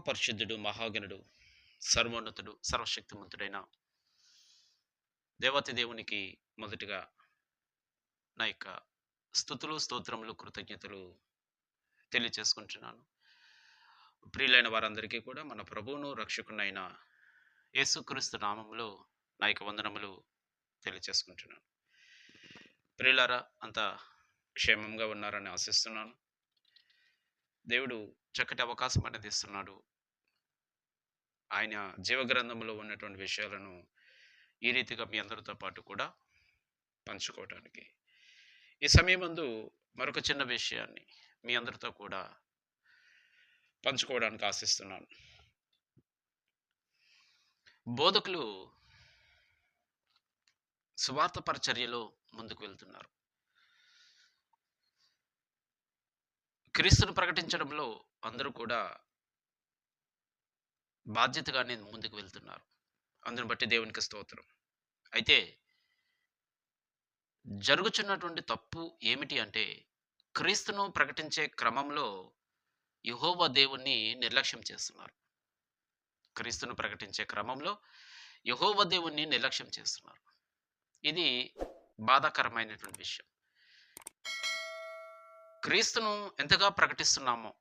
మహాపరిశుద్ధుడు మహాగణుడు సర్వోన్నతుడు సర్వశక్తిమంతుడైన దేవతి దేవునికి మొదటిగా నా యొక్క స్థుతులు స్తోత్రములు కృతజ్ఞతలు తెలియచేసుకుంటున్నాను. ప్రియులైన వారందరికీ కూడా మన ప్రభువును రక్షకునైన యేసుక్రీస్తు నామంలో నా యొక్క వందనములు తెలియచేసుకుంటున్నాను. ప్రియులారా అంత క్షేమంగా ఉన్నారని ఆశిస్తున్నాను. దేవుడు చక్కటి అవకాశం అనేది ఇస్తున్నాడు. ఆయన జీవగ్రంథంలో ఉన్నటువంటి విషయాలను ఈ రీతిగా మీ అందరితో పాటు కూడా పంచుకోవడానికి ఈ సమయమందు మరొక చిన్న విషయాన్ని మీ అందరితో కూడా పంచుకోవడానికి ఆశిస్తున్నాను. బోధకులు సువార్త పరిచర్యలో ముందుకు వెళ్తున్నారు. క్రీస్తును ప్రకటించడంలో అందరూ కూడా బాధ్యతగానే ముందుకు వెళ్తున్నారు. అందుని బట్టి దేవునికి స్తోత్రం. అయితే జరుగుచున్నటువంటి తప్పు ఏమిటి అంటే క్రీస్తును ప్రకటించే క్రమంలో యహోవ దేవుణ్ణి నిర్లక్ష్యం చేస్తున్నారు. క్రీస్తును ప్రకటించే క్రమంలో యహోవ దేవుణ్ణి నిర్లక్ష్యం చేస్తున్నారు. ఇది బాధాకరమైనటువంటి విషయం. క్రీస్తును ఎంతగా ప్రకటిస్తున్నామో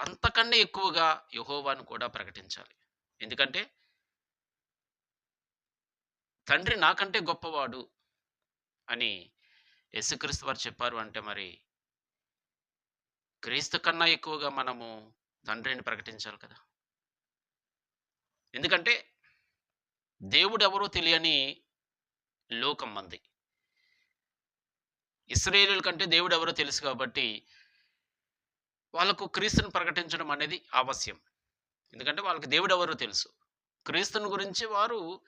అంతకన్నా ఎక్కువగా యహోవాను కూడా ప్రకటించాలి. ఎందుకంటే తండ్రి నాకంటే గొప్పవాడు అని యేసుక్రీస్తు వారు చెప్పారు అంటే మరి క్రీస్తు కన్నా ఎక్కువగా మనము తండ్రిని ప్రకటించాలి కదా. ఎందుకంటే దేవుడు ఎవరో తెలియని లోకం మంది. ఇస్రాయేలుల కంటే దేవుడు ఎవరో తెలుసు కాబట్టి వాళ్ళకు క్రీస్తుని ప్రకటించడం అనేది ఆవశ్యం. ఎందుకంటే వాళ్ళకి దేవుడు ఎవరో తెలుసు. క్రీస్తుని గురించి వారు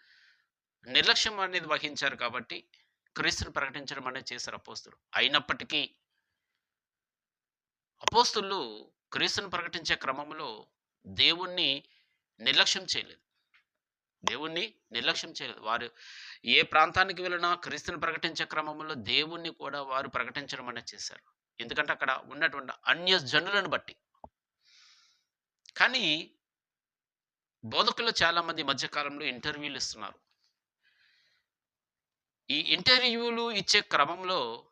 నిర్లక్ష్యం అనేది వహించారు కాబట్టి క్రీస్తుని ప్రకటించడం అనేది చేశారు అపోస్తులు. అయినప్పటికీ అపోస్తులు క్రీస్తుని ప్రకటించే క్రమంలో దేవుణ్ణి నిర్లక్ష్యం చేయలేదు. దేవుణ్ణి నిర్లక్ష్యం చేయలేదు. వారు ఏ ప్రాంతానికి వెళ్ళినా క్రీస్తుని ప్రకటించే క్రమంలో దేవుణ్ణి కూడా వారు ప్రకటించడం అనేది చేశారు. ఎందుకంటే అక్కడ ఉన్నటువంటి అన్య జనులను బట్టి. కానీ బోధకులు చాలామంది మధ్యకాలంలో ఇంటర్వ్యూలు ఇస్తున్నారు. ఈ ఇంటర్వ్యూలు ఇచ్చే క్రమంలో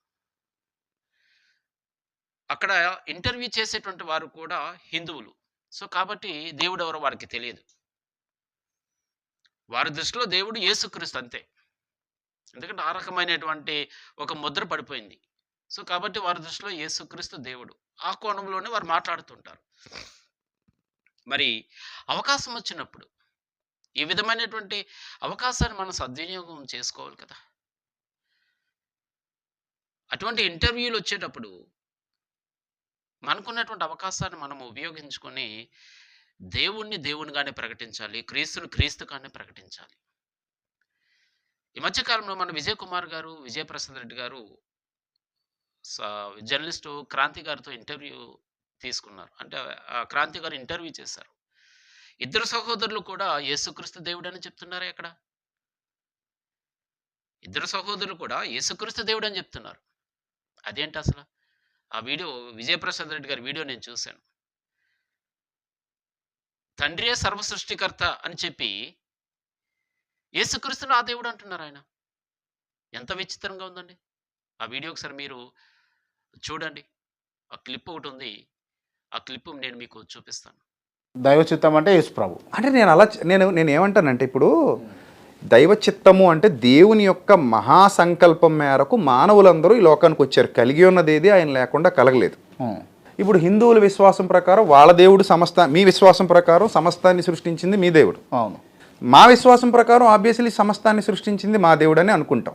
అక్కడ ఇంటర్వ్యూ చేసేటువంటి వారు కూడా హిందువులు. సో కాబట్టి దేవుడు ఎవరో వారికి తెలియదు. వారి దృష్టిలో దేవుడు యేసుక్రీస్తు అంతే. ఎందుకంటే ఆ రకమైనటువంటి ఒక ముద్ర పడిపోయింది. సో కాబట్టి వారి దృష్టిలో యేసుక్రీస్తు దేవుడు. ఆ కోణంలోనే వారు మాట్లాడుతుంటారు. మరి అవకాశం వచ్చినప్పుడు ఈ విధమైనటువంటి అవకాశాన్ని మనం సద్వినియోగం చేసుకోవాలి కదా. అటువంటి ఇంటర్వ్యూలు వచ్చేటప్పుడు మనకున్నటువంటి అవకాశాన్ని మనం ఉపయోగించుకొని దేవుణ్ణి దేవునిగానే ప్రకటించాలి క్రీస్తుని క్రీస్తుగానే ప్రకటించాలి. ఈ మధ్యకాలంలో మన విజయ్ కుమార్ గారు విజయప్రసాద్ రెడ్డి గారు జర్నలిస్టు క్రాంతి గారితో ఇంటర్వ్యూ తీసుకున్నారు. అంటే ఆ క్రాంతి గారు ఇంటర్వ్యూ చేశారు. ఇద్దరు సహోదరులు కూడా యేసుక్రీస్తు దేవుడు అని చెప్తున్నారు ఎక్కడ ఇద్దరు సహోదరులు కూడా యేసుక్రీస్తు దేవుడు అని చెప్తున్నారు. అదేంటి అసలు? ఆ వీడియో విజయప్రసాద్ రెడ్డి గారి వీడియో నేను చూశాను. తండ్రియే సర్వ సృష్టికర్త అని చెప్పి యేసుక్రీస్తును ఆ దేవుడు అంటున్నారు ఆయన. ఎంత విచిత్రంగా ఉందండి. ఆ వీడియో ఒకసారి మీరు చూడండి. ఆ క్లిప్ ఒకటి ఉంది. ఆ క్లిప్ నేను మీకు చూపిస్తాను. దైవ చిత్తం అంటే యేసు ప్రభు. అంటే నేను అలా నేను నేను ఏమంటానంటే ఇప్పుడు దైవ చిత్తము అంటే దేవుని యొక్క మహాసంకల్పం మేరకు మానవులందరూ ఈ లోకానికి వచ్చారు. కలిగి ఉన్నది ఏది ఆయన లేకుండా కలగలేదు. ఇప్పుడు హిందువుల విశ్వాసం ప్రకారం వాళ్ళ దేవుడు సమస్త మీ విశ్వాసం ప్రకారం సమస్తాన్ని సృష్టించింది మీ దేవుడు. అవును. మా విశ్వాసం ప్రకారం ఆబ్వియస్లీ సమస్తాన్ని సృష్టించింది మా దేవుడు అని అనుకుంటాం.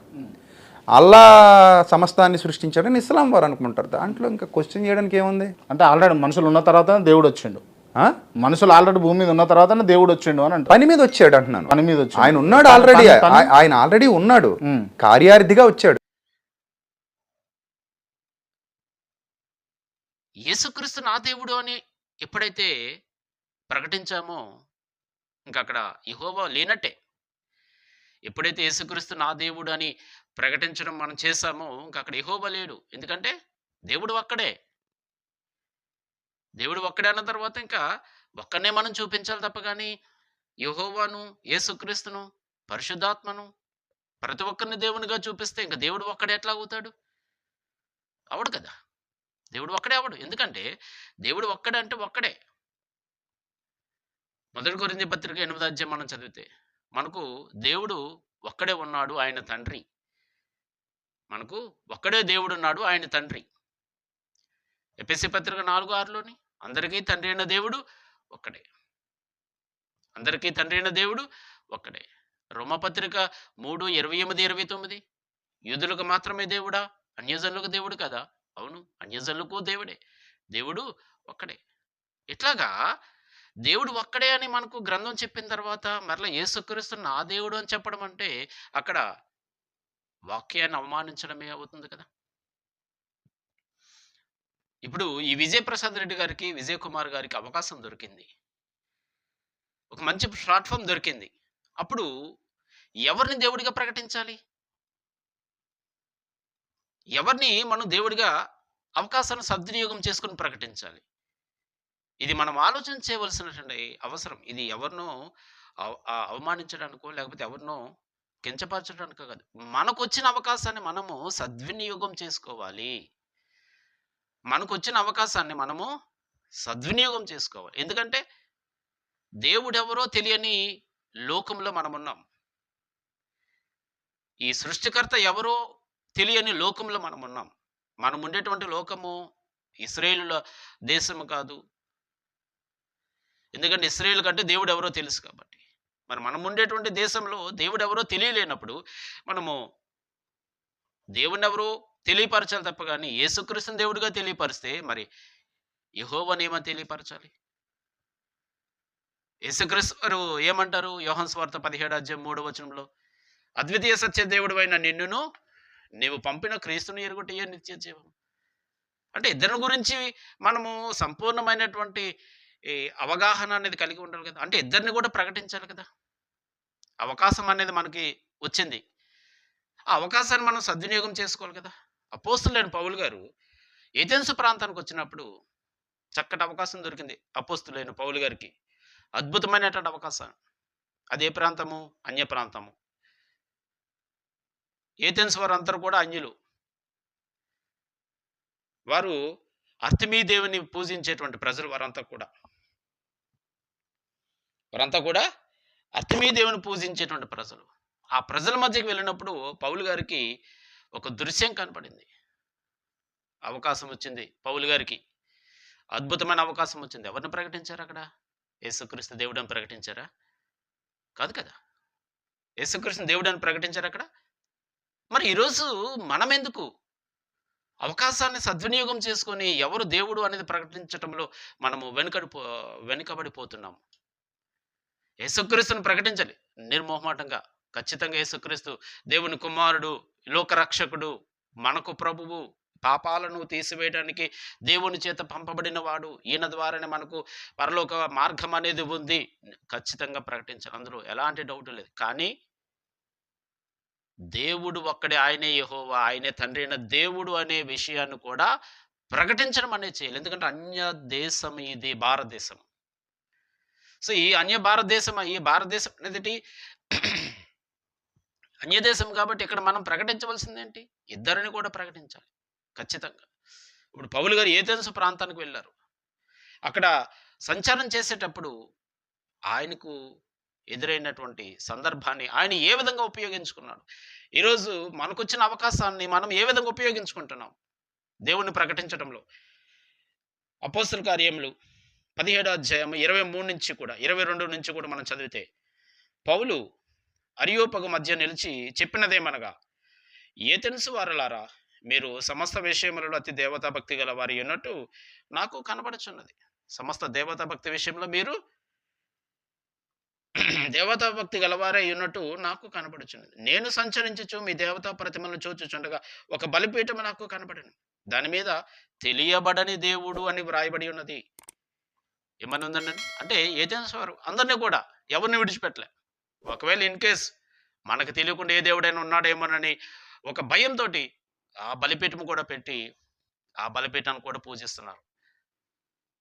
అల్లా సమస్తాన్ని సృష్టించాడని ఇస్లాం వారు అనుకుంటారు. దాంట్లో ఇంకా క్వశ్చన్ చేయడానికి ఏముంది? అంటే ఆల్రెడీ మనుషులు ఉన్న తర్వాత దేవుడు వచ్చిండు. ఆ? మనుషులు ఆల్రెడీ భూమి మీద ఉన్న తర్వాత దేవుడు వచ్చిండు అని అంటారు. పని మీద వచ్చాడు అంటున్నాను. పని మీద వచ్చి ఆయన ఉన్నాడు ఆల్రెడీ ఆయన ఆల్రెడీ ఉన్నాడు. కార్యార్థిగా వచ్చాడు. యేసుక్రీస్తు నా దేవుడు అని ఎప్పుడైతే ప్రకటించామో ఇంకా అక్కడ యహోవా లేనట్టే. ఎప్పుడైతే యేసుక్రీస్తు నా దేవుడు అని ప్రకటించడం మనం చేశామో ఇంకా అక్కడ ఎహోబ లేడు. ఎందుకంటే దేవుడు ఒక్కడే. దేవుడు ఒక్కడే అన్న తర్వాత ఇంకా ఒక్కనే మనం చూపించాలి తప్ప కానీ యహోవాను యేసుక్రీస్తును పరిశుద్ధాత్మను ప్రతి ఒక్కరిని దేవునిగా చూపిస్తే ఇంకా దేవుడు ఒక్కడే ఎట్లా అవుతాడు? అవడు కదా. దేవుడు ఒక్కడే అవడు. ఎందుకంటే దేవుడు ఒక్కడే అంటే ఒక్కడే. మొదటి కొరింది పత్రిక ఎనిమిది అధ్యాయం మనం చదివితే మనకు దేవుడు ఒక్కడే ఉన్నాడు ఆయన తండ్రి. మనకు ఒక్కడే దేవుడు ఉన్నాడు ఆయన తండ్రి. ఎపిసి పత్రిక నాలుగు ఆరులోని అందరికీ తండ్రి అయిన దేవుడు ఒక్కడే. అందరికీ తండ్రి అయిన దేవుడు ఒక్కడే. రోమపత్రిక మూడు ఇరవై ఎనిమిది ఇరవై తొమ్మిది. యూదులకు మాత్రమే దేవుడా? అన్యజనులకు దేవుడు కదా? అవును అన్యజనులకు దేవుడే. దేవుడు ఒక్కడే. ఇట్లాగా దేవుడు ఒక్కడే అని మనకు గ్రంథం చెప్పిన తర్వాత మరలా యేసుక్రీస్తు నా దేవుడు అని చెప్పడం అంటే అక్కడ వాక్యాన్ని అవమానించడమే అవుతుంది కదా? ఇప్పుడు ఈ విజయ్ ప్రసాద్ రెడ్డి గారికి విజయ్ కుమార్ గారికి అవకాశం దొరికింది. ఒక మంచి ప్లాట్ఫామ్ దొరికింది. అప్పుడు ఎవరిని దేవుడిగా ప్రకటించాలి? ఎవరిని మనం దేవుడిగా అవకాశాన్ని సద్వినియోగం చేసుకుని ప్రకటించాలి? ఇది మనం ఆలోచన చేయవలసినటువంటి అవసరం. ఇది ఎవరినో అవ- అవమానించడానికో లేకపోతే ఎవరినో కించపరచడానికో కాదు. మనకు వచ్చిన అవకాశాన్ని మనము సద్వినియోగం చేసుకోవాలి. మనకు వచ్చిన అవకాశాన్ని మనము సద్వినియోగం చేసుకోవాలి. ఎందుకంటే దేవుడెవరో తెలియని లోకంలో మనం ఉన్నాం ఈ సృష్టికర్త ఎవరో తెలియని లోకంలో మనం ఉన్నాం మనం ఉండేటువంటి లోకము ఇస్రాయేలుల దేశము కాదు. ఎందుకంటే ఇస్రాయేల్ కంటే దేవుడు ఎవరో తెలుసు కాబట్టి. మరి మనం ఉండేటువంటి దేశంలో దేవుడు ఎవరో తెలియలేనప్పుడు మనము దేవుని ఎవరో తెలియపరచాలి తప్ప కానీ యేసుక్రీస్తుని దేవుడిగా తెలియపరిస్తే మరి యహోవనేమో తెలియపరచాలి? యేసుక్రీస్తు వారు ఏమంటారు? యోహన్ స్వార్థ పదిహేడు అధ్యాయం మూడో వచనంలో అద్వితీయ సత్య దేవుడు అయిన నిన్నును నీవు పంపిన క్రీస్తుని ఎరుగుటయ్యే నిత్య జీవం అంటే ఇద్దరి గురించి మనము సంపూర్ణమైనటువంటి అవగాహన అనేది కలిగి ఉండాలి కదా. అంటే ఇద్దరిని కూడా ప్రకటించాలి కదా. అవకాశం అనేది మనకి వచ్చింది. ఆ అవకాశాన్ని మనం సద్వినియోగం చేసుకోవాలి కదా. అపోస్తులైన పౌలు గారు ఏథెన్సు ప్రాంతానికి వచ్చినప్పుడు చక్కటి అవకాశం దొరికింది అపోస్తులైన పౌలు గారికి. అద్భుతమైనటువంటి అవకాశం. అదే ప్రాంతము అన్య ప్రాంతము. ఏథెన్స్ వారు అందరూ కూడా అన్యులు. వారు అర్థమీ దేవుని పూజించేటువంటి ప్రజలు వారంతా కూడా. వారంతా కూడా అర్థమీ దేవుని పూజించేటువంటి ప్రజలు. ఆ ప్రజల మధ్యకి వెళ్ళినప్పుడు పౌలు గారికి ఒక దృశ్యం కనపడింది. అవకాశం వచ్చింది పౌలు గారికి. అద్భుతమైన అవకాశం వచ్చింది. ఎవరిని ప్రకటించారు అక్కడ? యేసుక్రీస్తు దేవుడని ప్రకటించారా? కాదు కదా. యేసుక్రీస్తు దేవుడని ప్రకటించారు అక్కడ? మరి ఈరోజు మనం ఎందుకు అవకాశాన్ని సద్వినియోగం చేసుకొని ఎవరు దేవుడు అనేది ప్రకటించటంలో మనము వెనుకడి వెనుకబడిపోతున్నాము. యేసుక్రీస్తుని ప్రకటించాలి నిర్మోహమాటంగా. ఖచ్చితంగా యేసుక్రీస్తు దేవుని కుమారుడు లోకరక్షకుడు మనకు ప్రభువు పాపాలను తీసివేయడానికి దేవుని చేత పంపబడిన వాడు ఈయన ద్వారానే మనకు పరలోక మార్గం అనేది ఉంది. ఖచ్చితంగా ప్రకటించాలి. అందులో ఎలాంటి డౌట్ లేదు. కానీ దేవుడు ఒక్కడే ఆయనే యెహోవా ఆయనే తండ్రి అయిన దేవుడు అనే విషయాన్ని కూడా ప్రకటించడం అనేది చేయాలి. ఎందుకంటే అన్య దేశం ఇది భారతదేశం. సో ఈ అన్య భారతదేశం ఈ భారతదేశం అనేది అన్యదేశం కాబట్టి ఇక్కడ మనం ప్రకటించవలసింది ఏంటి ఇద్దరిని కూడా ప్రకటించాలి ఖచ్చితంగా. ఇప్పుడు పౌలు గారు ఏథెన్సు ప్రాంతానికి వెళ్ళారు. అక్కడ సంచారం చేసేటప్పుడు ఆయనకు ఎదురైనటువంటి సందర్భాన్ని ఆయన ఏ విధంగా ఉపయోగించుకున్నాడు? ఈరోజు మనకొచ్చిన అవకాశాన్ని మనం ఏ విధంగా ఉపయోగించుకుంటున్నాం? దేవుణ్ణి ప్రకటించడంలో అపోస్తుల కార్యములు పదిహేడో అధ్యాయం ఇరవై మూడు నుంచి కూడా ఇరవై రెండు నుంచి కూడా మనం చదివితే పౌలు అరియోపగు మధ్య నిలిచి చెప్పినదేమనగా ఏ తెలుసు వారలారా మీరు సమస్త విషయములలో అతి దేవతా భక్తి గల వారి ఉన్నట్టు నాకు కనబడుచున్నది. సమస్త దేవతా భక్తి విషయంలో మీరు దేవతా భక్తి గలవారే ఉన్నట్టు నాకు కనబడుచున్నది. నేను సంచరించచ్చు మీ దేవతా ప్రతిమలను చూచుచుండగా ఒక బలిపీఠం నాకు కనబడను. దాని మీద తెలియబడని దేవుడు అని వ్రాయబడి ఉన్నది. ఏమని ఉందండి? అంటే ఏజెన్స్ వారు అందరినీ కూడా ఎవరిని విడిచిపెట్టలే. ఒకవేళ ఇన్ కేస్ మనకు తెలియకుండా ఏ దేవుడైనా ఉన్నాడేమోనని ఒక భయంతో ఆ బలిపీఠం కూడా పెట్టి ఆ బలిపీఠాన్ని కూడా పూజిస్తున్నారు.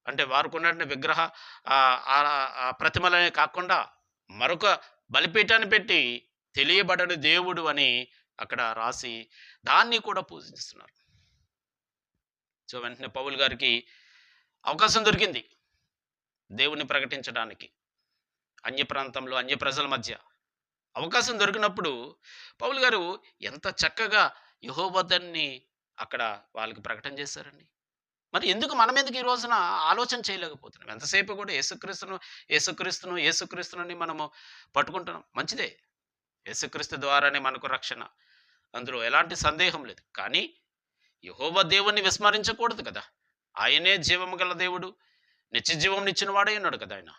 అంటే వారికి విగ్రహ ప్రతిమలనే కాకుండా మరొక బలిపీఠాన్ని పెట్టి తెలియబడని దేవుడు అని అక్కడ రాసి దాన్ని కూడా పూజిస్తున్నారు. సో వెంటనే పౌల్ గారికి అవకాశం దొరికింది. దేవుని ప్రకటించడానికి. అన్య ప్రాంతంలో అన్య ప్రజల మధ్య అవకాశం దొరికినప్పుడు పౌల్ గారు ఎంత చక్కగా యహోబద్ధాన్ని అక్కడ వాళ్ళకి ప్రకటన చేశారండి. మరి ఎందుకు మనం ఎందుకు ఈ రోజున ఆలోచన చేయలేకపోతున్నాం? ఎంతసేపు కూడా యేసుక్రీస్తును యేసుక్రీస్తును యేసుక్రీస్తుని మనము పట్టుకుంటున్నాం? మంచిదే. యేసుక్రీస్తు ద్వారానే మనకు రక్షణ. అందులో ఎలాంటి సందేహం లేదు. కానీ యహోవ దేవుణ్ణి విస్మరించకూడదు కదా. ఆయనే జీవము గల దేవుడు. నిత్య జీవం ఇచ్చిన వాడే ఉన్నాడు కదా ఆయన.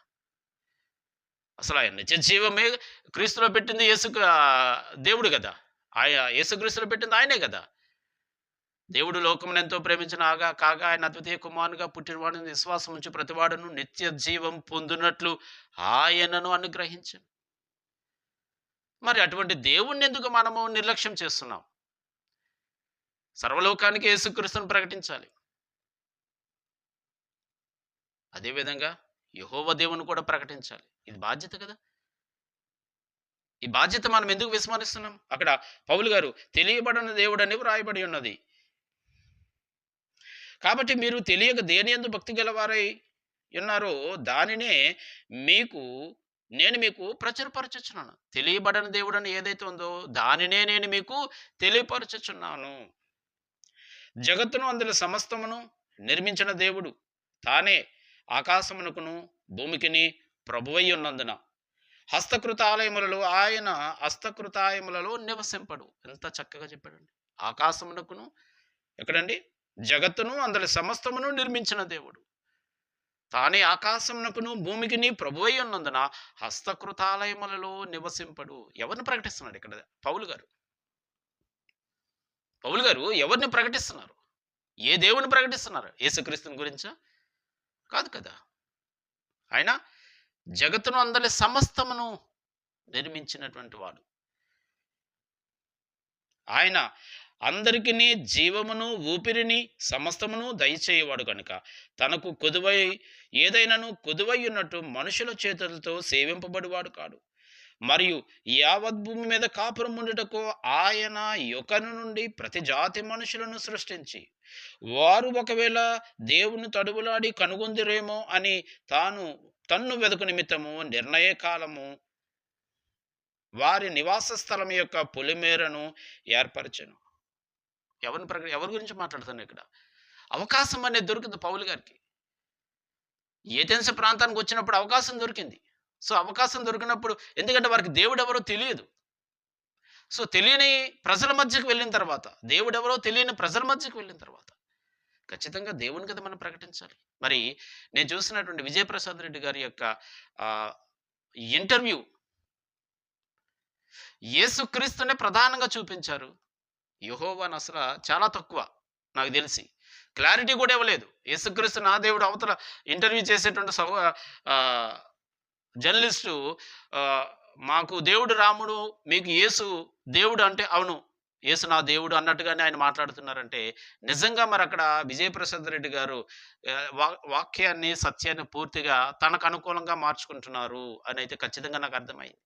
అసలు ఆయన నిత్య జీవమే క్రీస్తులో పెట్టింది యేసు దేవుడు కదా. ఆయన యేసుక్రీస్తులో పెట్టింది ఆయనే కదా. దేవుడు లోకమును ఎంతో ప్రేమించిన ఆగా కాగా ఆయన అద్వితీయ కుమారునిగా పుట్టినవాడిని విశ్వాసం ఉంచి ప్రతివాడును నిత్య జీవం పొందినట్లు ఆయనను అనుగ్రహించను మరి అటువంటి దేవుణ్ణి ఎందుకు మనము నిర్లక్ష్యం చేస్తున్నాం? సర్వలోకానికి యేసుక్రీస్తును ప్రకటించాలి. అదేవిధంగా యహోవ దేవుని కూడా ప్రకటించాలి. ఇది బాధ్యత కదా? ఈ బాధ్యత మనం ఎందుకు విస్మరిస్తున్నాం? అక్కడ పౌలు గారు తెలియబడిన దేవుడు అని వ్రాయబడి ఉన్నది. కాబట్టి మీరు తెలియక దేని ఎందు భక్తి గలవారై ఉన్నారో దానినే మీకు నేను మీకు ప్రచురపరచుచున్నాను. తెలియబడని దేవుడు అని ఏదైతే ఉందో దానినే నేను మీకు తెలియపరచుచున్నాను. జగత్తును అందులో సమస్తమును నిర్మించిన దేవుడు. తానే ఆకాశమునకును భూమికిని ప్రభువై ఉన్నందున హస్తకృతాలయములలో ఆయన హస్తకృతాయములలో నివసింపడు. ఎంత చక్కగా చెప్పాడండి. ఆకాశమునకును ఎక్కడండి? జగత్తును అందరి సమస్తమును నిర్మించిన దేవుడు. తానే ఆకాశమునకును భూమికిని ప్రభువై ఉన్నందున హస్తకృతాలయములలో నివసింపడు. ఎవరిని ప్రకటిస్తున్నాడు ఇక్కడ? పౌలు గారు. పౌలు గారు ఎవరిని ప్రకటిస్తున్నారు? ఏ దేవుని ప్రకటిస్తున్నారు? యేసుక్రీస్తుని గురించా? కాదు కదా! ఆయన జగత్తును అందరి సమస్తమును నిర్మించినటువంటి వాడు. ఆయన అందరికీ జీవమును ఊపిరిని సమస్తమును దయచేయవాడు కనుక తనకు కొదువై ఏదైనాను కొదువై ఉన్నట్టు మనుషుల చేతులతో సేవింపబడివాడు కాడు. మరియు యావత్ భూమి మీద కాపురం ఉండుటకు ఆయన యొకను నుండి ప్రతి జాతి మనుషులను సృష్టించి వారు ఒకవేళ దేవుని తడువులాడి కనుగొందిరేమో అని తాను తన్ను వెతుకు నిమిత్తము నిర్ణయ కాలము వారి నివాస స్థలం యొక్క పొలిమేరను ఏర్పరచను. ఎవరిని ప్రక ఎవరి గురించి మాట్లాడుతాను ఇక్కడ? అవకాశం అనేది దొరికింది పౌలు గారికి. ఏతెన్స ప్రాంతానికి వచ్చినప్పుడు అవకాశం దొరికింది. సో అవకాశం దొరికినప్పుడు ఎందుకంటే వారికి దేవుడు ఎవరో తెలియదు. సో తెలియని ప్రజల మధ్యకు వెళ్ళిన తర్వాత దేవుడు ఎవరో తెలియని ప్రజల మధ్యకు వెళ్ళిన తర్వాత ఖచ్చితంగా దేవుని కదా మనం ప్రకటించాలి. మరి నేను చూసినటువంటి విజయప్రసాద్ రెడ్డి గారి యొక్క ఇంటర్వ్యూ యేసుక్రీస్తునే ప్రధానంగా చూపించారు. యహోవా అసలు చాలా తక్కువ నాకు తెలిసి. క్లారిటీ కూడా ఇవ్వలేదు. యేసుక్రీస్తు నా దేవుడు అవతల ఇంటర్వ్యూ చేసేటువంటి సహో జర్నలిస్టు మాకు దేవుడు రాముడు మీకు యేసు దేవుడు అంటే అవును. యేసు నా దేవుడు అన్నట్టుగానే ఆయన మాట్లాడుతున్నారంటే నిజంగా మరి అక్కడ విజయప్రసాద్ రెడ్డి గారు వాక్యాన్ని సత్యాన్ని పూర్తిగా తనకు అనుకూలంగా మార్చుకుంటున్నారు అని అయితే ఖచ్చితంగా నాకు అర్థమైంది.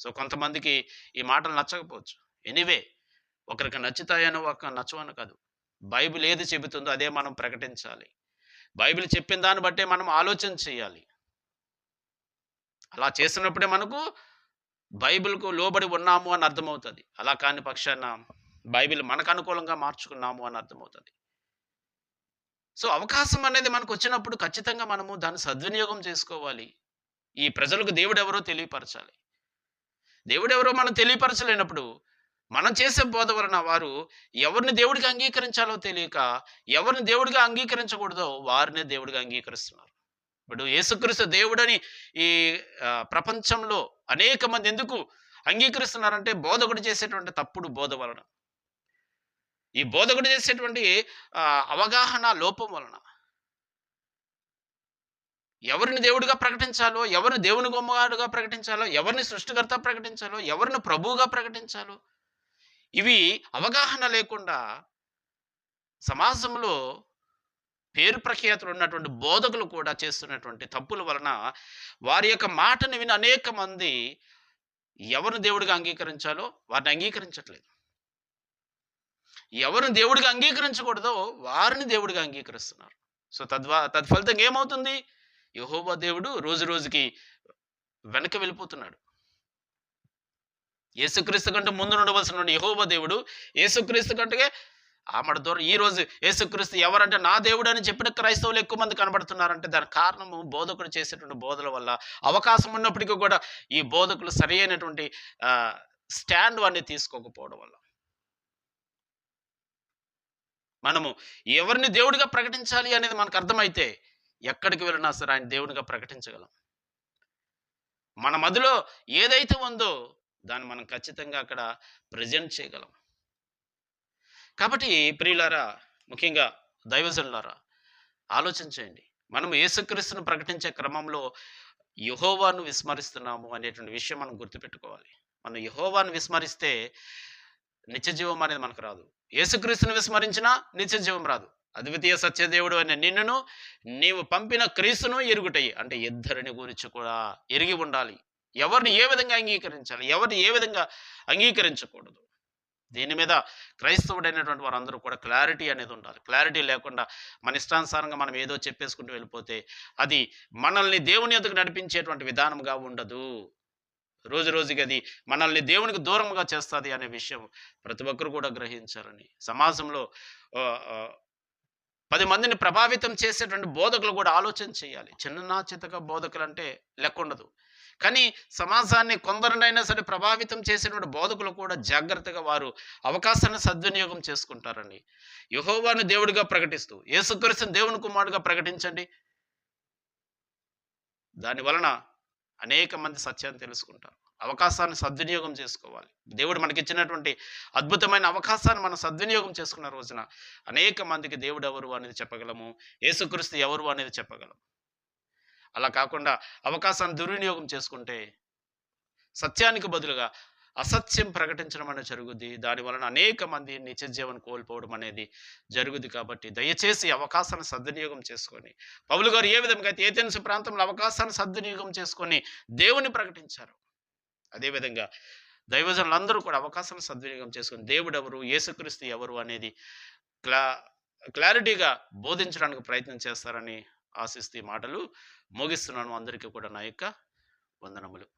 సో కొంతమందికి ఈ మాటలు నచ్చకపోవచ్చు. ఎనీవే ఒకరికి నచ్చుతాయనో ఒక నచ్చవని కాదు. బైబిల్ ఏది చెబుతుందో అదే మనం ప్రకటించాలి. బైబిల్ చెప్పిన దాన్ని బట్టే మనం ఆలోచన చేయాలి. అలా చేసినప్పుడే మనకు బైబిల్కు లోబడి ఉన్నాము అని అర్థమవుతుంది. అలా కాని పక్షాన బైబిల్ మనకు అనుకూలంగా మార్చుకున్నాము అని అర్థమవుతుంది. సో అవకాశం అనేది మనకు వచ్చినప్పుడు ఖచ్చితంగా మనము దాన్ని సద్వినియోగం చేసుకోవాలి. ఈ ప్రజలకు దేవుడు ఎవరో తెలియపరచాలి. దేవుడు ఎవరో మనం తెలియపరచలేనప్పుడు మనం చేసే బోధ వలన వారు ఎవరిని దేవుడికి అంగీకరించాలో తెలియక ఎవరిని దేవుడిగా అంగీకరించకూడదో వారిని దేవుడిగా అంగీకరిస్తున్నారు. ఇప్పుడు యేసుక్రీస్తు దేవుడని ఈ ప్రపంచంలో అనేక మంది ఎందుకు అంగీకరిస్తున్నారంటే బోధకుడు చేసేటువంటి తప్పుడు బోధ వలన. ఈ బోధకుడు చేసేటువంటి అవగాహన లోపం వలన. ఎవరిని దేవుడిగా ప్రకటించాలో ఎవరిని దేవుని గొమ్మగాడుగా ప్రకటించాలో ఎవరిని సృష్టికర్త ప్రకటించాలో ఎవరిని ప్రభువుగా ప్రకటించాలో ఇవి అవగాహన లేకుండా సమాజంలో పేరు ప్రఖ్యాతులు ఉన్నటువంటి బోధకులు కూడా చేస్తున్నటువంటి తప్పుల వలన వారి యొక్క మాటను విని అనేక మంది ఎవరిని దేవుడిగా అంగీకరించాలో వారిని అంగీకరించట్లేదు. ఎవరిని దేవుడిగా అంగీకరించకూడదో వారిని దేవుడిగా అంగీకరిస్తున్నారు. సో తద్వా తత్ఫలితంగా ఏమవుతుంది? యహోబా దేవుడు రోజు రోజుకి వెనక వెళ్ళిపోతున్నాడు. యేసుక్రీస్తు కంటే ముందు ఉండవలసిన యహోబా దేవుడు యేసుక్రీస్తు కంటే ఆమడ దూరం ఈ రోజు యేసుక్రీస్తు ఎవరంటే నా దేవుడు అని చెప్పిన క్రైస్తవులు ఎక్కువ మంది కనబడుతున్నారంటే దాని కారణము బోధకుడు చేసేటువంటి బోధల వల్ల అవకాశం ఉన్నప్పటికీ కూడా ఈ బోధకులు సరి అయినటువంటి స్టాండ్ వాడిని తీసుకోకపోవడం వల్ల. మనము ఎవరిని దేవుడిగా ప్రకటించాలి అనేది మనకు అర్థమైతే ఎక్కడికి వెళ్ళినా సరే ఆయన దేవుడిగా ప్రకటించగలం. మన మదిలో ఏదైతే ఉందో దాన్ని మనం ఖచ్చితంగా అక్కడ ప్రజెంట్ చేయగలం. కాబట్టి ప్రియులారా ముఖ్యంగా దైవజనులారా ఆలోచించండి మనం యేసుక్రీస్తును ప్రకటించే క్రమంలో యహోవాను విస్మరిస్తున్నాము అనేటువంటి విషయం మనం గుర్తుపెట్టుకోవాలి. మనం యహోవాను విస్మరిస్తే నిత్యజీవం అనేది మనకు రాదు. యేసుక్రీస్తును విస్మరించినా నిత్యజీవం రాదు. అద్వితీయ సత్యదేవుడు అనే నిన్నును నీవు పంపిన క్రీస్తును ఎరుగుటయి అంటే ఇద్దరిని గురించి కూడా ఎరిగి ఉండాలి. ఎవరిని ఏ విధంగా అంగీకరించాలి? ఎవరిని ఏ విధంగా అంగీకరించకూడదు? దీని మీద క్రైస్తవుడైనటువంటి వారందరూ కూడా క్లారిటీ అనేది ఉండాలి. క్లారిటీ లేకుండా మన ఇష్టానుసారంగా మనం ఏదో చెప్పేసుకుంటూ వెళ్ళిపోతే అది మనల్ని దేవుని ఎదుగు నడిపించేటువంటి విధానంగా ఉండదు. రోజు రోజుకి అది మనల్ని దేవునికి దూరంగా చేస్తుంది అనే విషయం ప్రతి ఒక్కరు కూడా గ్రహించాలని. సమాజంలో పది మందిని ప్రభావితం చేసేటువంటి బోధకులు కూడా ఆలోచన చేయాలి. చిన్న చితక బోధకులు అంటే లెక్కుండదు కానీ సమాజాన్ని కొందరినైనా సరే ప్రభావితం చేసేటువంటి బోధకులు కూడా జాగ్రత్తగా వారు అవకాశాన్ని సద్వినియోగం చేసుకుంటారండి యహోవాను దేవుడిగా ప్రకటిస్తూ యేసుక్రీస్తుని దేవుని కుమారుడిగా ప్రకటించండి. దాని వలన అనేక మంది సత్యాన్ని తెలుసుకుంటారు. అవకాశాన్ని సద్వినియోగం చేసుకోవాలి. దేవుడు మనకి ఇచ్చినటువంటి అద్భుతమైన అవకాశాన్ని మనం సద్వినియోగం చేసుకున్న రోజున అనేక మందికి దేవుడు ఎవరు అనేది చెప్పగలము? యేసుక్రీస్తు ఎవరు అనేది చెప్పగలము? అలా కాకుండా అవకాశాన్ని దుర్వినియోగం చేసుకుంటే సత్యానికి బదులుగా అసత్యం ప్రకటించడం అనేది జరుగుద్ది. దాని వలన అనేక మంది నిత్య జీవనం కోల్పోవడం అనేది జరుగుద్ది కాబట్టి దయచేసి అవకాశాన్ని సద్వినియోగం చేసుకొని పౌలు గారు ఏ విధంగా అయితే ఏథెన్స్ ప్రాంతంలో అవకాశాన్ని సద్వినియోగం చేసుకొని దేవుని ప్రకటించారు అదేవిధంగా దైవజనులందరూ కూడా అవకాశాన్ని సద్వినియోగం చేసుకొని దేవుడు ఎవరు యేసుక్రీస్తు ఎవరు అనేది క్లా క్లారిటీగా బోధించడానికి ప్రయత్నం చేస్తారని ఆశిస్తూ మాటలు. ముగిస్తున్నాను. అందరికీ కూడా నా యొక్క వందనములు.